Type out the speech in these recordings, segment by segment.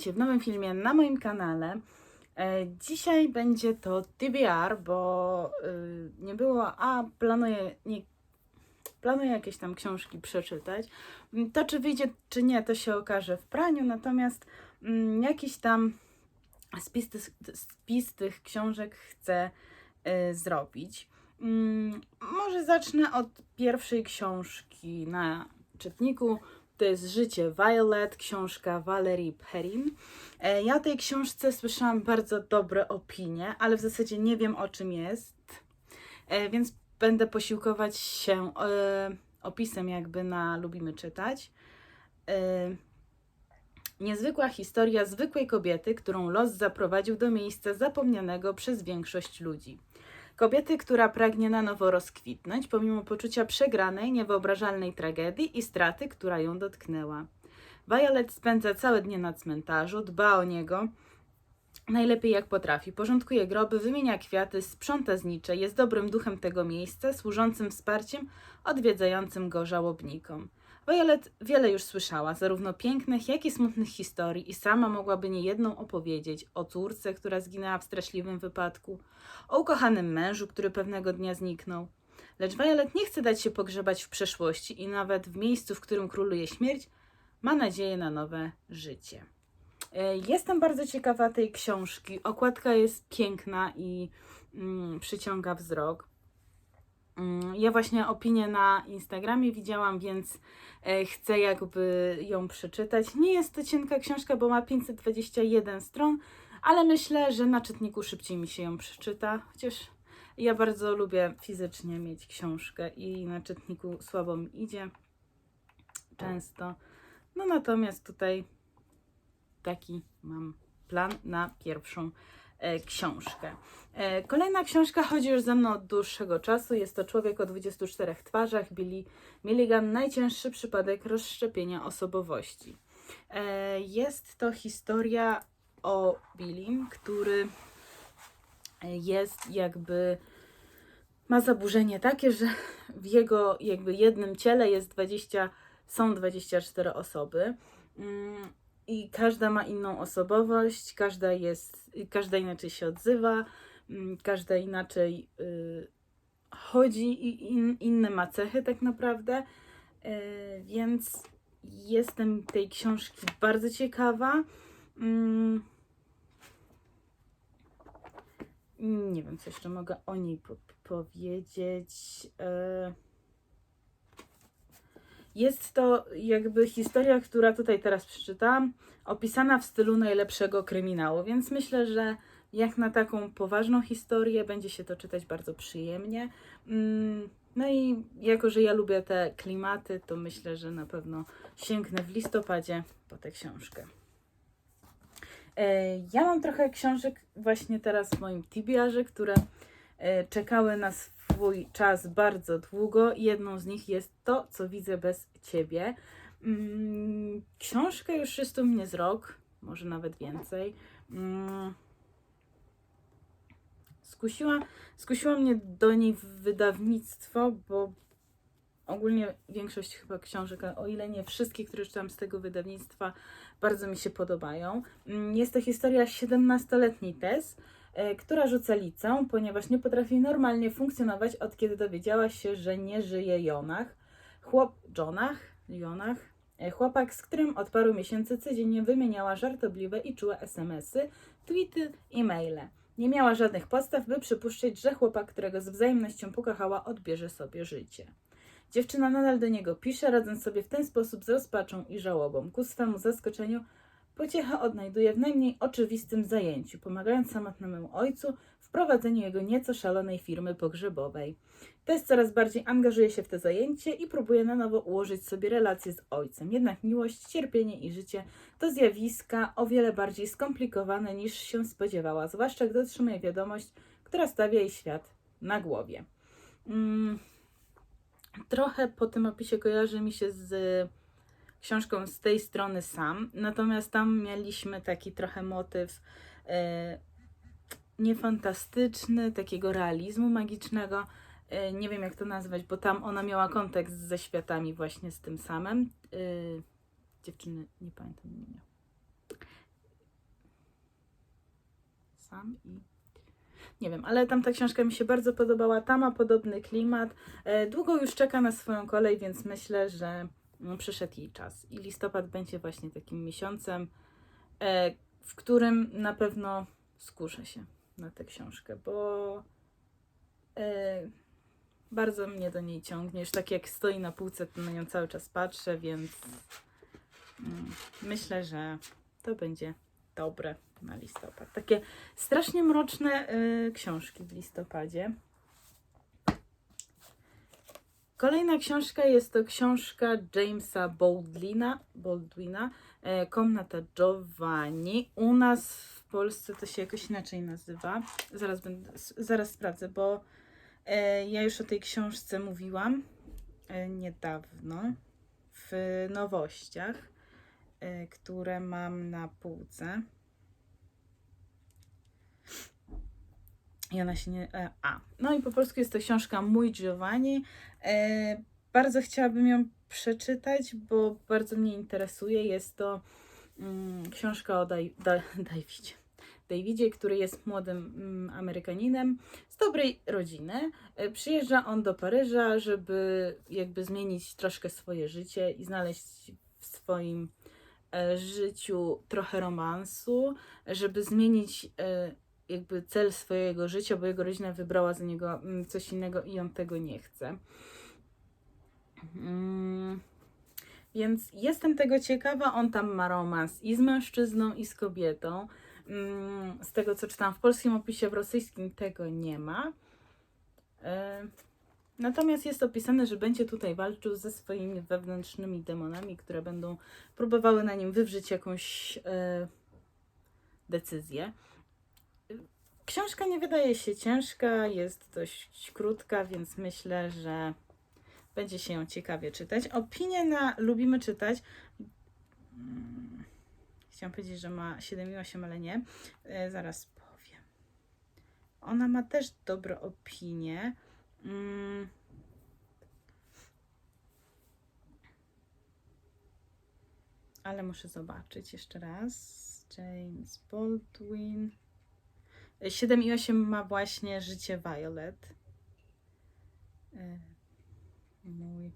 witajcie w nowym filmie na moim kanale. E, Dzisiaj będzie to TBR, bo y, nie było, a planuję, nie, planuję jakieś tam książki przeczytać. Mm, To czy wyjdzie, czy nie, to się okaże w praniu, natomiast mm, jakiś tam spis spis tych książek chcę y, zrobić. Mm, Może zacznę od pierwszej książki na czytniku. To jest Życie Violet, książka Valerie Perrin. E, Ja tej książce słyszałam bardzo dobre opinie, ale w zasadzie nie wiem o czym jest, E, więc będę posiłkować się e, opisem jakby na Lubimy Czytać. Niezwykła historia zwykłej kobiety, którą los zaprowadził do miejsca zapomnianego przez większość ludzi. Kobiety, która pragnie na nowo rozkwitnąć, pomimo poczucia przegranej, niewyobrażalnej tragedii i straty, która ją dotknęła. Violet spędza całe dnie na cmentarzu, dba o niego najlepiej jak potrafi, porządkuje groby, wymienia kwiaty, sprząta znicze, jest dobrym duchem tego miejsca, służącym wsparciem odwiedzającym go żałobnikom. Violet wiele już słyszała, zarówno pięknych, jak i smutnych historii i sama mogłaby niejedną opowiedzieć o córce, która zginęła w straszliwym wypadku, o ukochanym mężu, który pewnego dnia zniknął. Lecz Violet nie chce dać się pogrzebać w przeszłości i nawet w miejscu, w którym króluje śmierć, ma nadzieję na nowe życie. E, Jestem bardzo ciekawa tej książki. Okładka jest piękna i mm, przyciąga wzrok. Mm, Ja właśnie opinię na Instagramie widziałam, więc e, chcę jakby ją przeczytać. Nie jest to cienka książka, bo ma 521 stron, ale myślę, że na czytniku szybciej mi się ją przeczyta. Chociaż ja bardzo lubię fizycznie mieć książkę i na czytniku słabo mi idzie często. No natomiast tutaj taki mam plan na pierwszą książkę. E, kolejna książka chodzi już ze mną od dłuższego czasu. Jest to Człowiek o 24 twarzach, Billy Milligan, najcięższy przypadek rozszczepienia osobowości. E, jest to historia o Billim, który e, jest jakby ma zaburzenie takie, że w jego jakby jednym ciele jest 20, są 24 osoby. I każda ma inną osobowość, każda jest, każda inaczej się odzywa, mm, każda inaczej y, chodzi i in, inne ma cechy tak naprawdę. Y, więc jestem tej książki bardzo ciekawa. Mm, nie wiem, co jeszcze mogę o niej po powiedzieć. Y, jest to jakby historia, która tutaj teraz przeczytałam, opisana w stylu najlepszego kryminału, więc myślę, że jak na taką poważną historię będzie się to czytać bardzo przyjemnie. Mm, No i jako, że ja lubię te klimaty, to myślę, że na pewno sięgnę w listopadzie po tę książkę. E, Ja mam trochę książek właśnie teraz w moim TBR-ze, które czekały na swój czas bardzo długo. Jedną z nich jest To, co widzę bez ciebie. Mm, Książka już jest u mnie z rok, może nawet więcej. Mm, Skusiła, skusiło mnie do niej wydawnictwo, bo ogólnie większość chyba książek, o ile nie wszystkie, które czytam z tego wydawnictwa, bardzo mi się podobają. Mm, Jest to historia 17-letniej Tess, e, która rzuca licę, ponieważ nie potrafi normalnie funkcjonować od kiedy dowiedziała się, że nie żyje Jonach. Chłop... Jonach? Jonach? E, Chłopak, z którym od paru miesięcy codziennie wymieniała żartobliwe i czułe SMS-y, tweety i maile. Nie miała żadnych podstaw, by przypuszczać, że chłopak, którego z wzajemnością pokochała, odbierze sobie życie. Dziewczyna nadal do niego pisze, radząc sobie w ten sposób z rozpaczą i żałobą. Ku swemu zaskoczeniu pociechę odnajduje w najmniej oczywistym zajęciu, pomagając samotnemu ojcu w prowadzeniu jego nieco szalonej firmy pogrzebowej. Tess coraz bardziej angażuje się w to zajęcie i próbuje na nowo ułożyć sobie relacje z ojcem. Jednak miłość, cierpienie i życie to zjawiska o wiele bardziej skomplikowane niż się spodziewała, zwłaszcza gdy otrzymuje wiadomość, która stawia jej świat na głowie. Mm, trochę po tym opisie kojarzy mi się z książką z tej strony sam, natomiast tam mieliśmy taki trochę motyw e, niefantastyczny, takiego realizmu magicznego. E, nie wiem jak to nazwać, bo tam ona miała kontekst ze światami właśnie z tym samym. E, dziewczyny, nie pamiętam imienia. sam i nie wiem, ale tamta książka mi się bardzo podobała. Ta ma podobny klimat. Długo już czeka na swoją kolej, więc myślę, że przyszedł jej czas. I listopad będzie właśnie takim miesiącem, e, w którym na pewno skuszę się na tę książkę, bo e, bardzo mnie do niej ciągnie. Już tak jak stoi na półce, to na nią cały czas patrzę, więc mm, myślę, że to będzie dobre na listopad. Takie strasznie mroczne y, książki w listopadzie. Kolejna książka jest to książka Jamesa Baldwina, Baldwina e, Komnata Giovanni. U nas w Polsce to się jakoś inaczej nazywa. Zaraz, będę, zaraz sprawdzę, bo e, ja już o tej książce mówiłam e, niedawno w nowościach, które mam na półce. I ona się nie. E, a. No i po polsku jest to książka Mój Giovanni. E, bardzo chciałabym ją przeczytać, bo bardzo mnie interesuje. Jest to mm, książka o Daj, da, Davidzie. Który jest młodym mm, Amerykaninem z dobrej rodziny. E, przyjeżdża on do Paryża, żeby jakby zmienić troszkę swoje życie i znaleźć w swoim e, życiu trochę romansu, żeby zmienić jakby cel swojego życia, bo jego rodzina wybrała za niego mm, coś innego i on tego nie chce. Mm, Więc jestem tego ciekawa. On tam ma romans i z mężczyzną, i z kobietą. Mm, Z tego co czytam w polskim opisie, w rosyjskim tego nie ma. E, Natomiast jest opisane, że będzie tutaj walczył ze swoimi wewnętrznymi demonami, które będą próbowały na nim wywrzeć jakąś e, decyzję. Książka nie wydaje się ciężka, jest dość krótka, więc myślę, że będzie się ją ciekawie czytać. Opinie na Lubimy Czytać. mm, Chciałam powiedzieć, że ma 7,8, ale nie. E, zaraz powiem. Ona ma też dobre opinie. Mm. Ale muszę zobaczyć jeszcze raz. James Baldwin. 7,8 ma właśnie życie Violet. E, Mój.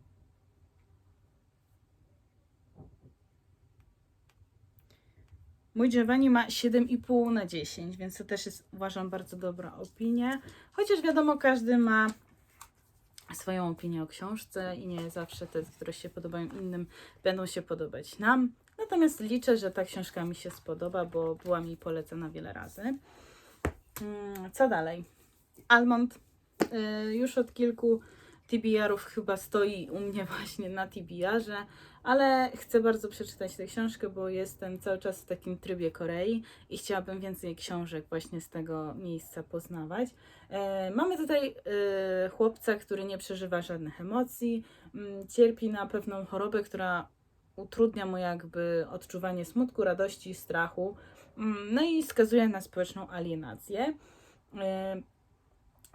Mój Giovanni ma 7,5 na 10, więc to też jest uważam bardzo dobra opinia. Chociaż wiadomo, każdy ma swoją opinię o książce i nie zawsze te, które się podobają innym, będą się podobać nam. Natomiast liczę, że ta książka mi się spodoba, bo była mi polecana wiele razy. Mm, Co dalej? Almond y, już od kilku TBR-ów chyba stoi u mnie właśnie na TBR-ze, ale chcę bardzo przeczytać tę książkę, bo jestem cały czas w takim trybie Korei i chciałabym więcej książek właśnie z tego miejsca poznawać. E, Mamy tutaj e, chłopca, który nie przeżywa żadnych emocji, mm, cierpi na pewną chorobę, która utrudnia mu jakby odczuwanie smutku, radości, strachu, mm, no i skazuje na społeczną alienację. E,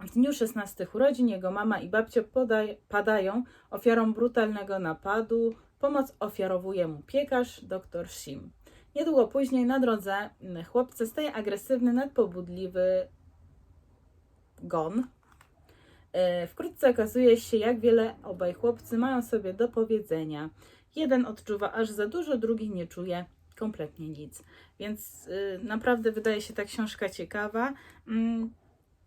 W dniu 16 urodzin jego mama i babcia podaj, padają ofiarą brutalnego napadu. Pomoc ofiarowuje mu piekarz, dr Shim. Niedługo później na drodze mm, chłopca staje agresywny, nadpobudliwy Gon. E, Wkrótce okazuje się, jak wiele obaj chłopcy mają sobie do powiedzenia. Jeden odczuwa aż za dużo, drugi nie czuje kompletnie nic. Więc y, naprawdę wydaje się ta książka ciekawa. Mm,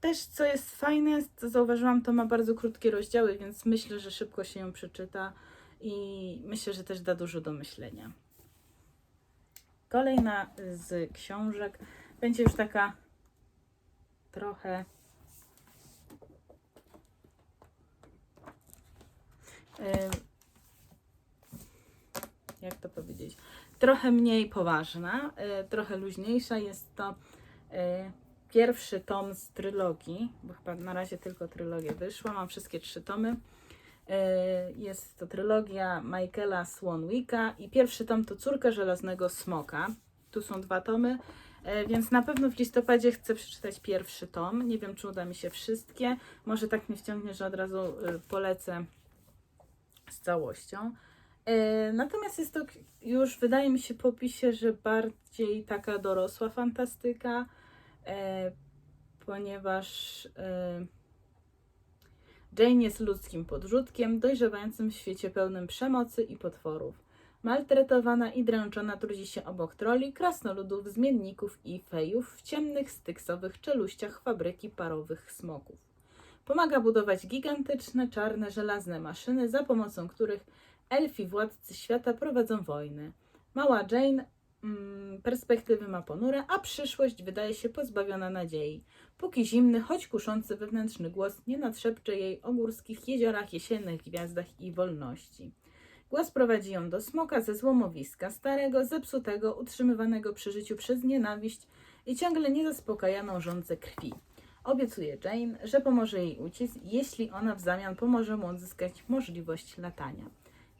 Też co jest fajne, co zauważyłam, to ma bardzo krótkie rozdziały, więc myślę, że szybko się ją przeczyta i myślę, że też da dużo do myślenia. Kolejna z książek będzie już taka trochę jak to powiedzieć, trochę mniej poważna, y, trochę luźniejsza. Jest to y, pierwszy tom z trylogii, bo chyba na razie tylko trylogia wyszła. Mam wszystkie trzy tomy. Y, Jest to trylogia Michaela Swanwicka i pierwszy tom to Córka Żelaznego Smoka. Tu są dwa tomy, więc na pewno w listopadzie chcę przeczytać pierwszy tom. Nie wiem, czy uda mi się wszystkie. Może tak mnie wciągnie, że od razu polecę z całością. E, Natomiast jest to już, wydaje mi się po opisie, że bardziej taka dorosła fantastyka. e, ponieważ e, Jane jest ludzkim podrzutkiem, dojrzewającym w świecie pełnym przemocy i potworów. Maltretowana i dręczona trudzi się obok troli, krasnoludów, zmienników i fejów w ciemnych, styksowych czeluściach fabryki parowych smoków. Pomaga budować gigantyczne, czarne, żelazne maszyny, za pomocą których elfi władcy świata prowadzą wojny. Mała Jane mm, perspektywy ma ponure, a przyszłość wydaje się pozbawiona nadziei. Póki zimny, choć kuszący wewnętrzny głos nie nadszepcze jej o górskich jeziorach, jesiennych gwiazdach i wolności. Głos prowadzi ją do smoka ze złomowiska, starego, zepsutego, utrzymywanego przy życiu przez nienawiść i ciągle niezaspokajaną żądzę krwi. Obiecuje Jane, że pomoże jej uciec, jeśli ona w zamian pomoże mu odzyskać możliwość latania.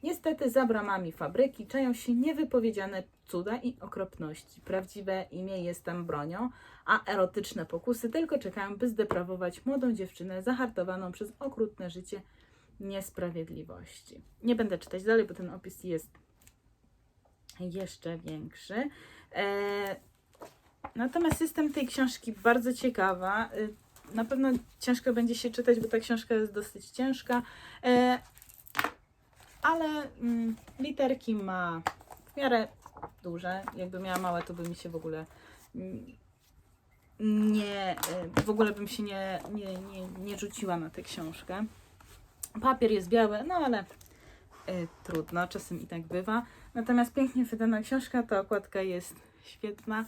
Niestety za bramami fabryki czają się niewypowiedziane cuda i okropności. Prawdziwe imię jest tam bronią, a erotyczne pokusy tylko czekają, by zdeprawować młodą dziewczynę zahartowaną przez okrutne życie niesprawiedliwości. Nie będę czytać dalej, bo ten opis jest jeszcze większy. E, natomiast jestem tej książki bardzo ciekawa. Y, Na pewno ciężko będzie się czytać, bo ta książka jest dosyć ciężka. E, ale mm, literki ma w miarę duże. Jakby miała małe, to by mi się w ogóle mm, nie, e, w ogóle bym się nie, nie, nie, nie rzuciła na tę książkę. Papier jest biały, no ale e, trudno, czasem i tak bywa. Natomiast pięknie wydana książka, ta okładka jest świetna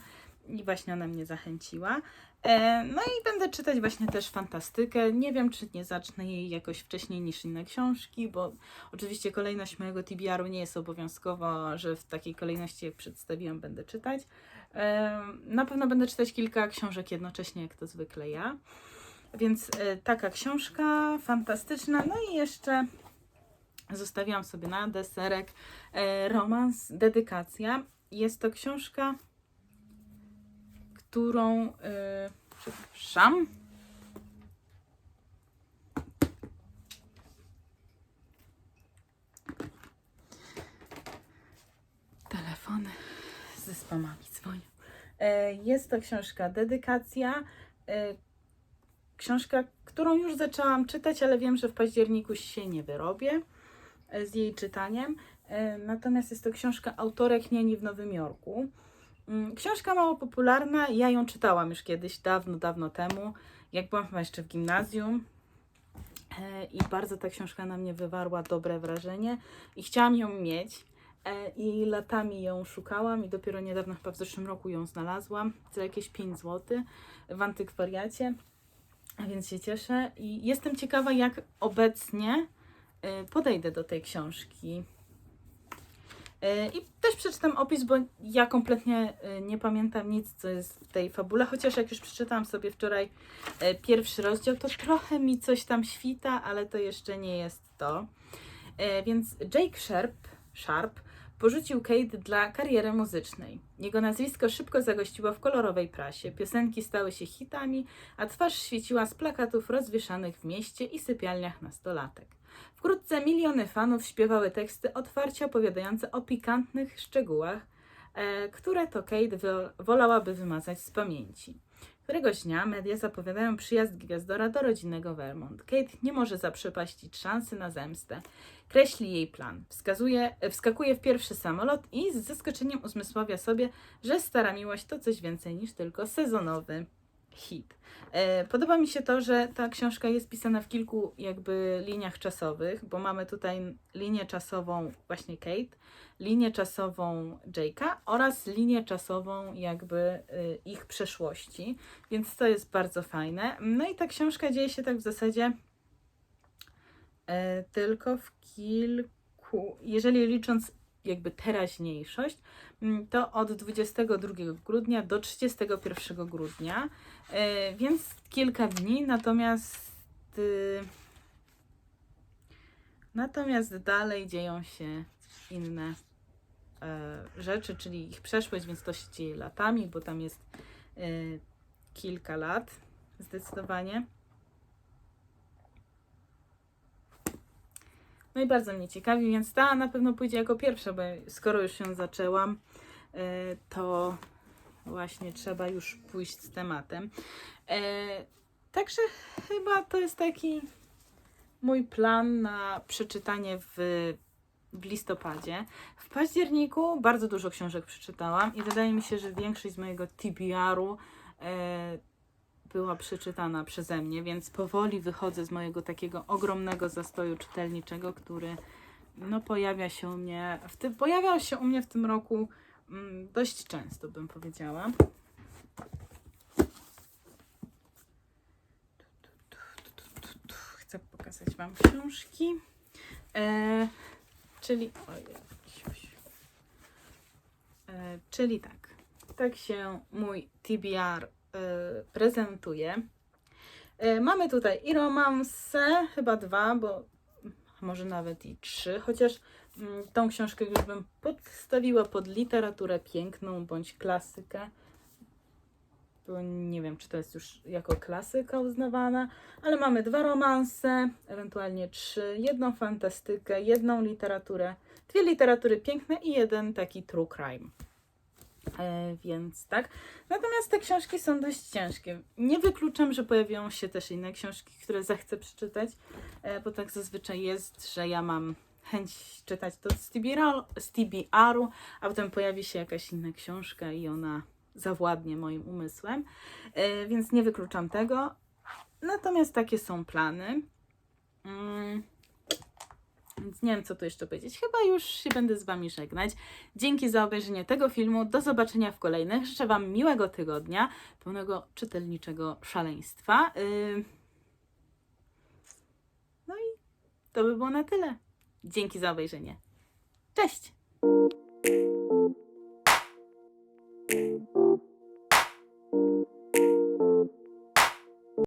i właśnie ona mnie zachęciła. E, No i będę czytać właśnie też fantastykę. Nie wiem, czy nie zacznę jej jakoś wcześniej niż inne książki, bo oczywiście kolejność mojego TBR-u nie jest obowiązkowa, że w takiej kolejności, jak przedstawiłam, będę czytać. E, Na pewno będę czytać kilka książek jednocześnie, jak to zwykle ja. Więc e, taka książka fantastyczna. No i jeszcze zostawiłam sobie na deserek romans Dedykacja. Jest to książka, którą. E, przepraszam. Telefony ze spamami dzwonią. E, Jest to książka Dedykacja. E, Książka, którą już zaczęłam czytać, ale wiem, że w październiku się nie wyrobię z jej czytaniem. Natomiast jest to książka autorek Nieni w Nowym Jorku. Mm, Książka mało popularna, ja ją czytałam już kiedyś, dawno, dawno temu, jak byłam chyba jeszcze w gimnazjum. E, I bardzo ta książka na mnie wywarła dobre wrażenie i chciałam ją mieć. E, I latami ją szukałam i dopiero niedawno, chyba w zeszłym roku ją znalazłam za jakieś 5 zł w antykwariacie. Więc się cieszę i jestem ciekawa, jak obecnie y, podejdę do tej książki. Y, I też przeczytam opis, bo ja kompletnie y, nie pamiętam nic, co jest w tej fabule, chociaż jak już przeczytałam sobie wczoraj y, pierwszy rozdział, to trochę mi coś tam świta, ale to jeszcze nie jest to. Więc Jake Sharp, Sharp porzucił Kate dla kariery muzycznej. Jego nazwisko szybko zagościło w kolorowej prasie, piosenki stały się hitami, a twarz świeciła z plakatów rozwieszanych w mieście i sypialniach nastolatek. Wkrótce miliony fanów śpiewały teksty otwarcie opowiadające o pikantnych szczegółach, e, które to Kate wo- wolałaby wymazać z pamięci. Któregoś dnia media zapowiadają przyjazd gwiazdora do rodzinnego Vermont. Kate nie może zaprzepaścić szansy na zemstę. Kreśli jej plan. Wskazuje, wskakuje w pierwszy samolot i z zaskoczeniem uzmysławia sobie, że stara miłość to coś więcej niż tylko sezonowy hit. E, Podoba mi się to, że ta książka jest pisana w kilku jakby liniach czasowych, bo mamy tutaj linię czasową właśnie Kate, linię czasową Jake'a oraz linię czasową jakby y, ich przeszłości, więc to jest bardzo fajne. No i ta książka dzieje się tak w zasadzie e, tylko w kilku, jeżeli licząc jakby teraźniejszość, mm, to od 22 grudnia do 31 grudnia, e, więc kilka dni, natomiast y, natomiast dalej dzieją się inne e, rzeczy, czyli ich przeszłość, więc to się dzieje latami, bo tam jest e, kilka lat zdecydowanie. No i bardzo mnie ciekawi, więc ta na pewno pójdzie jako pierwsza, bo skoro już się zaczęłam, y, to właśnie trzeba już pójść z tematem. E, także chyba to jest taki mój plan na przeczytanie w, w listopadzie. W październiku bardzo dużo książek przeczytałam i wydaje mi się, że większość z mojego TBR-u e, była przeczytana przeze mnie, więc powoli wychodzę z mojego takiego ogromnego zastoju czytelniczego, który no, pojawia się u mnie, w tym, pojawiał się u mnie w tym roku mm, dość często, bym powiedziała. Chcę pokazać Wam książki. E, czyli. E, czyli tak. Tak się mój TBR prezentuje. E, mamy tutaj i romanse, chyba dwa, bo może nawet i trzy, chociaż mm, tą książkę już bym podstawiła pod literaturę piękną bądź klasykę. Bo nie wiem, czy to jest już jako klasyka uznawana, ale mamy dwa romanse, ewentualnie trzy, jedną fantastykę, jedną literaturę, dwie literatury piękne i jeden taki true crime. E, więc tak. Natomiast te książki są dość ciężkie. Nie wykluczam, że pojawią się też inne książki, które zechcę przeczytać, e, bo tak zazwyczaj jest, że ja mam chęć czytać to z TBR-u, a potem pojawi się jakaś inna książka i ona zawładnie moim umysłem, e, więc nie wykluczam tego. Natomiast takie są plany. Mm. Więc nie wiem, co tu jeszcze powiedzieć. Chyba już się będę z Wami żegnać. Dzięki za obejrzenie tego filmu. Do zobaczenia w kolejnych. Życzę Wam miłego tygodnia, pełnego czytelniczego szaleństwa. Yy... No i to by było na tyle. Dzięki za obejrzenie. Cześć!